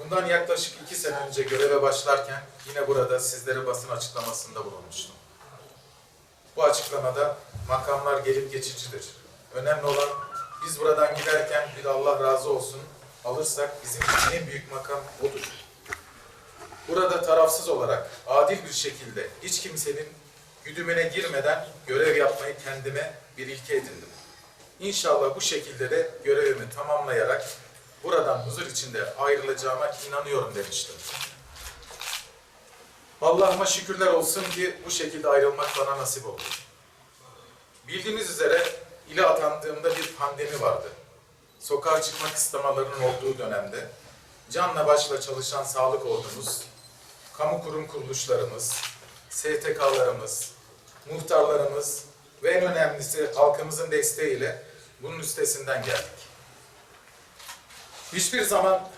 Bundan yaklaşık iki sene önce göreve başlarken yine burada sizlere basın açıklamasında bulunmuştum. Bu açıklamada makamlar gelip geçicidir. Önemli olan biz buradan giderken bir Allah razı olsun alırsak bizim için en büyük makam odur. Burada tarafsız olarak adil bir şekilde hiç kimsenin güdümüne girmeden görev yapmayı kendime bir ilke edindim. İnşallah bu şekilde de görevimi tamamlayarak buradan huzur içinde ayrılacağıma inanıyorum demiştim. Allah'ıma şükürler olsun ki bu şekilde ayrılmak bana nasip oldu. Bildiğiniz üzere ile atandığımda bir pandemi vardı. Sokağa çıkma kısıtlamalarının olduğu dönemde canla başla çalışan sağlık ordumuz, kamu kurum kuruluşlarımız, STK'larımız, muhtarlarımız ve en önemlisi halkımızın desteğiyle bunun üstesinden geldik. Hiçbir zaman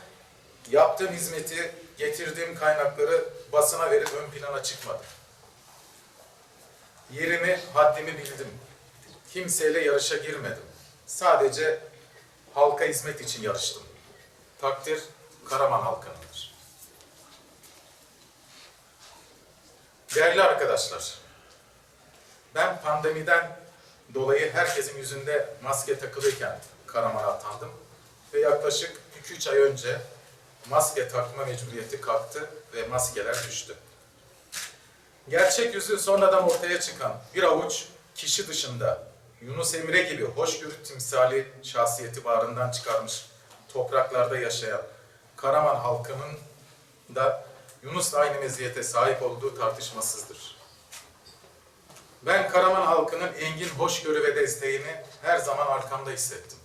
yaptığım hizmeti, getirdiğim kaynakları basına verip ön plana çıkmadım. Yerimi, haddimi bildim. Kimseyle yarışa girmedim. Sadece halka hizmet için yarıştım. Takdir Karaman halkınındır. Değerli arkadaşlar, ben pandemiden dolayı herkesin yüzünde maske takılıyken Karaman'a atandım ve yaklaşık 2-3 ay önce maske takma mecburiyeti kalktı ve maskeler düştü. Gerçek yüzü sonradan ortaya çıkan bir avuç kişi dışında Yunus Emre gibi hoşgörü timsali şahsiyeti bağrından çıkarmış topraklarda yaşayan Karaman halkının da Yunus'la aynı meziyete sahip olduğu tartışmasızdır. Ben Karaman halkının engin hoşgörü ve desteğini her zaman arkamda hissettim.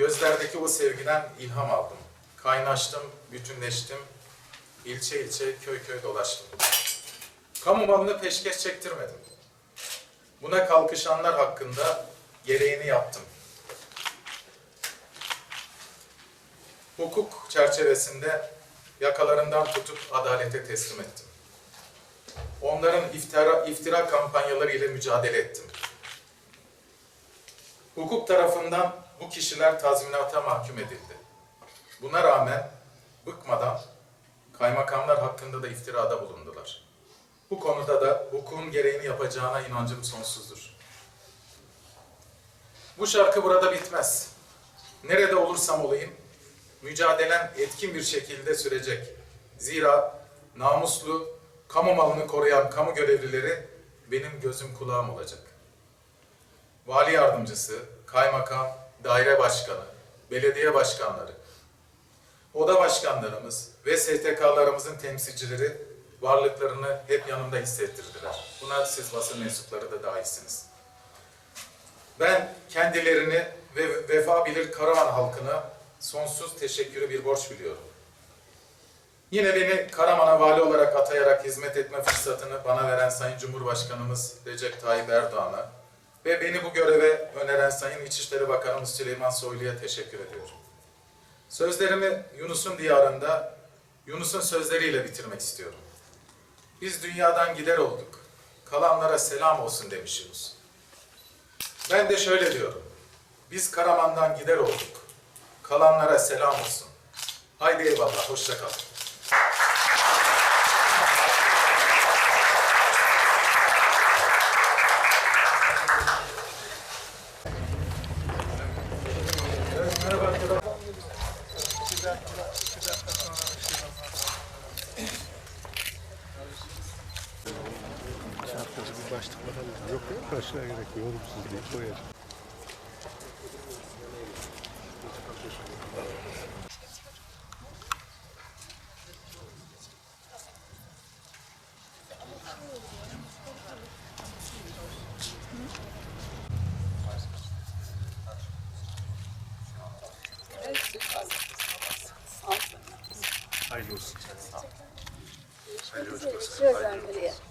Gözlerdeki o sevgiden ilham aldım. Kaynaştım, bütünleştim. İlçe ilçe, köy köy dolaştım. Kamu malını peşkeş çektirmedim. Buna kalkışanlar hakkında gereğini yaptım. Hukuk çerçevesinde yakalarından tutup adalete teslim ettim. Onların iftira, iftira kampanyaları ile mücadele ettim. Hukuk tarafından bu kişiler tazminata mahkum edildi. Buna rağmen bıkmadan kaymakamlar hakkında da iftirada bulundular. Bu konuda da hukukun gereğini yapacağına inancım sonsuzdur. Bu şarkı burada bitmez. Nerede olursam olayım, mücadelem etkin bir şekilde sürecek. Zira namuslu, kamu malını koruyan kamu görevlileri benim gözüm kulağım olacak. Vali yardımcısı, kaymakam, daire başkanı, belediye başkanları, oda başkanlarımız ve STK'larımızın temsilcileri varlıklarını hep yanımda hissettirdiler. Buna siz basın mensupları da dahilsiniz. Ben kendilerini ve vefa bilir Karaman halkına sonsuz teşekkürü bir borç biliyorum. Yine beni Karaman'a vali olarak atayarak hizmet etme fırsatını bana veren Sayın Cumhurbaşkanımız Recep Tayyip Erdoğan'a ve beni bu göreve öneren Sayın İçişleri Bakanımız Süleyman Soylu'ya teşekkür ediyorum. Sözlerimi Yunus'un diyarında, Yunus'un sözleriyle bitirmek istiyorum. Biz dünyadan gider olduk, kalanlara selam olsun demiş Yunus. Ben de şöyle diyorum, biz Karaman'dan gider olduk, kalanlara selam olsun. Haydi eyvallah, hoşça kalın. Bir başlık bakalım. Yok yok başlığa gerek yok. Yorumsuz değil. Koyar. Hayırlı olsun. Hayırlı olsun.